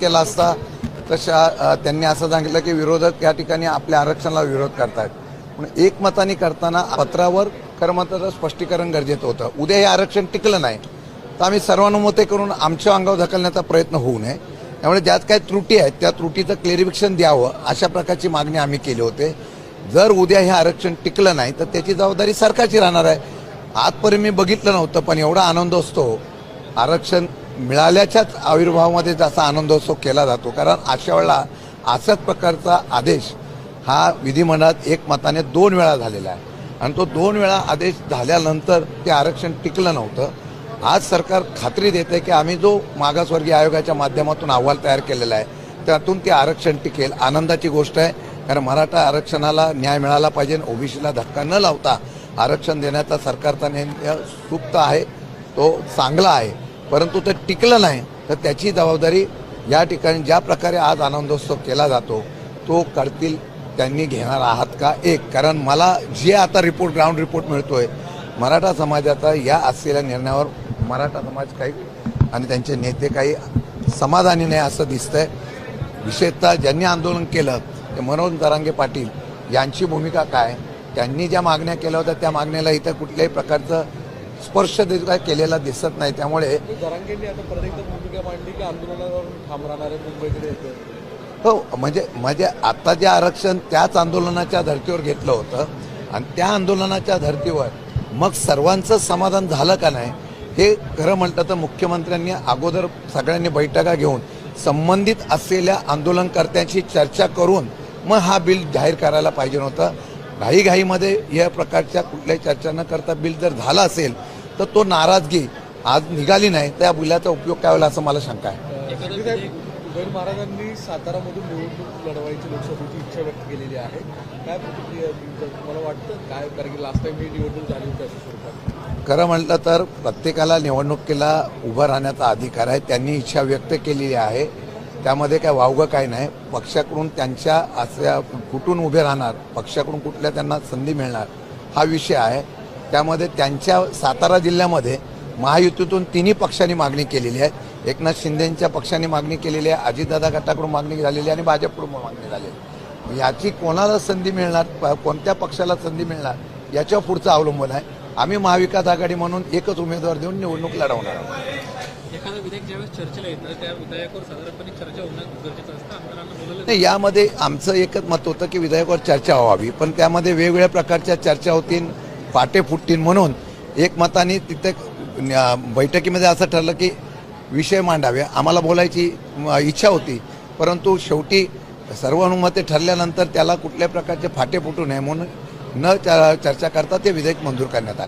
केला असता तशा त्यांनी असं सांगितलं की विरोधक या ठिकाणी आपल्या आरक्षणाला विरोध करतायत. पण एकमताने करताना पत्रावर कर्मताचं स्पष्टीकरण गरजेचं होतं. उद्या हे आरक्षण टिकलं नाही तर आम्ही सर्वानुमते करून आमच्या अंगावर ढकलण्याचा प्रयत्न होऊ नये. त्यामुळे ज्यात काही त्रुटी आहेत त्या त्रुटीचं क्लेरिफिकेशन द्यावं अशा प्रकारची मागणी आम्ही केली होते. जर उद्या हे आरक्षण टिकलं नाही तर त्याची जबाबदारी सरकारची राहणार आहे. आजपर्यंत मी बघितलं नव्हतं पण एवढा आनंद असतो. आरक्षण मिळाल्याच्याच आविर्भावामध्ये जसा आनंदोत्सव केला जातो. कारण अशा वेळेला अशाच प्रकारचा आदेश हा विधिमंडळात एक मताने दोन वेळा झालेला आहे. आणि तो दोन वेळा आदेश झाल्यानंतर ते आरक्षण टिकलं नव्हतं. आज सरकार खात्री देते की आम्ही जो मागासवर्गीय आयोगाच्या माध्यमातून अहवाल तयार केलेला आहे त्यातून ते आरक्षण टिकेल. आनंदाची गोष्ट आहे कारण मराठा आरक्षणाला न्याय मिळाला पाहिजे ओबीसीला धक्का न लावता आरक्षण देण्याचा सरकारचा निर्णय सुप्त आहे तो चांगला आहे. परंतु ते टिकलं नाही तर त्याची जबाबदारी या ठिकाणी ज्या प्रकारे आज आनंदोत्सव केला जातो तो करतील त्यांनी घेणार आहात का एक. कारण मला जे आता रिपोर्ट ग्राउंड रिपोर्ट मिळतोय मराठा समाजाचा या असलेल्या निर्णयावर मराठा समाज काही आणि त्यांचे नेते काही समाधानी नाही असं दिसतंय. विशेषतः ज्यांनी आंदोलन केलं ते मनोज दरांगे पाटील यांची भूमिका काय? त्यांनी ज्या मागण्या केल्या होत्या त्या मागण्याला इथं कुठल्याही प्रकारचं स्पर्श केलेला दिसत नाही. त्यामुळे हो म्हणजे म्हणजे आता जे आरक्षण त्याच आंदोलनाच्या धर्तीवर घेतलं होतं आणि त्या आंदोलनाच्या धर्तीवर मग सर्वांचं समाधान झालं का नाही हे खरं म्हटलं तर मुख्यमंत्र्यांनी अगोदर सगळ्यांनी बैठका घेऊन संबंधित असलेल्या आंदोलनकर्त्यांशी चर्चा करून मग हा बिल जाहीर करायला पाहिजे नव्हतं घाईघाईमध्ये या प्रकारच्या कुठल्याही चर्चा न करता बिल जर झाला असेल तर तो नाराजगी आज निघाली नाही तर या बिलाचा उपयोग काय होईल असं मला शंका आहे. महाराजांनी सातारामधून निवडणूक लढवायची लोकसभेची इच्छा व्यक्त केलेली आहे. काय प्रतिक्रिया तुम्हाला वाटतं काय? कारण की लास्ट टाइम ही निवडणूक झाली होती स्वरूपात खरं म्हटलं तर प्रत्येकाला निवडणुकीला उभं राहण्याचा अधिकार आहे त्यांनी इच्छा व्यक्त केलेली आहे. त्यामध्ये काय वावगं काय नाही. पक्षाकडून त्यांच्या अशा कुठून उभे राहणार पक्षाकडून कुठल्या त्यांना संधी मिळणार हा विषय आहे. त्यामध्ये त्यांच्या सातारा जिल्ह्यामध्ये महायुतीतून तिन्ही पक्षांनी मागणी केलेली आहे. एकनाथ शिंदेंच्या पक्षाने मागणी केलेली आहे अजितदादा गटाकडून मागणी झालेली आहे आणि भाजपकडून मागणी झालेली आहे. याची कोणाला संधी मिळणार प- कोणत्या पक्षाला संधी मिळणार याच्यावर पुढचं अवलंबून आहे. आम्ही महाविकास आघाडी म्हणून एकच उमेदवार देऊन निवडणूक लढवणार आहोत. विधेयक ज्यावेळेस चर्चेला येतं त्या विधेयकावर साधारणपणे चर्चा होणं गरजेचं असतं. आमदारांना बोलवलं नाही यामध्ये आमचं एकच मत होतं की विधेयकावर चर्चा व्हावी पण त्यामध्ये वेगवेगळ्या प्रकारच्या चर्चा होतील पाटे फुटतील म्हणून एक मताने तिथे बैठकीमध्ये असं ठरलं की विषय मांडावे. आम्हाला बोलायची इच्छा होती परंतु शेवटी सर्वानुमते ठरल्यानंतर त्याला कुठल्या प्रकारचे फाटे फुटू नये म्हणून न चर्चा करता ते विधेयक मंजूर करण्यात आले.